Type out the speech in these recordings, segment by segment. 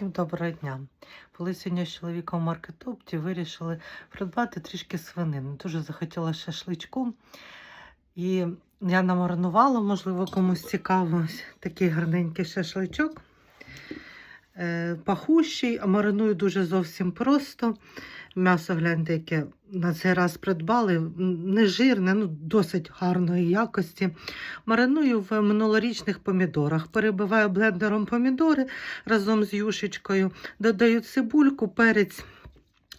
Всім доброго дня. Були сьогодні з чоловіком в маркетопті, вирішили придбати трішки свинини. Дуже захотіла шашличку. І я намаринувала, можливо, комусь цікаво, такий гарненький шашличок. Е, пахущий, а мариную дуже зовсім просто. М'ясо, гляньте, яке на цей раз придбали. Не жирне, ну досить гарної якості. Мариную в минулорічних помідорах. Перебиваю блендером помідори разом з юшечкою. Додаю цибульку, перець.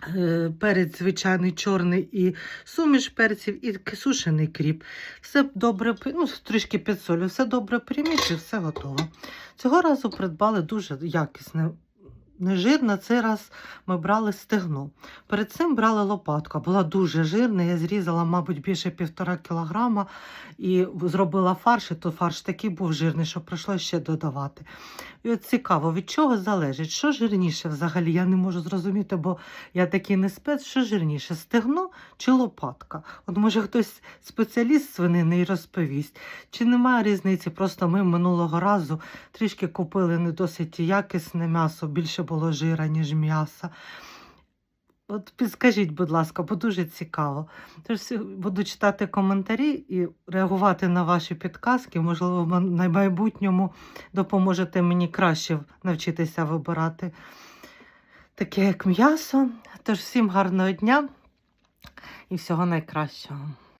Е, Перець звичайний чорний і суміш перців, і сушений кріп. Все добре, ну, трішки підсолю, все добре примішую, все готово. Цього разу придбали дуже якісне, нежирне. Цей раз ми брали стегно. Перед цим брали лопатку, була дуже жирна. Я зрізала, мабуть, більше півтора кілограма і зробила фарш, і то фарш такий був жирний, що прийшлося ще додавати. І от цікаво, від чого залежить, що жирніше взагалі? Я не можу зрозуміти, бо я такий не спец, що жирніше, стегно чи лопатка? От може хтось спеціаліст свинини і розповість, чи немає різниці? Просто ми минулого разу трішки купили не досить якісне м'ясо, більше було жира, ніж м'яса. От підскажіть, будь ласка, бо дуже цікаво. Тож буду читати коментарі і реагувати на ваші підказки. Можливо, в майбутньому допоможете мені краще навчитися вибирати таке, як м'ясо. Тож всім гарного дня і всього найкращого.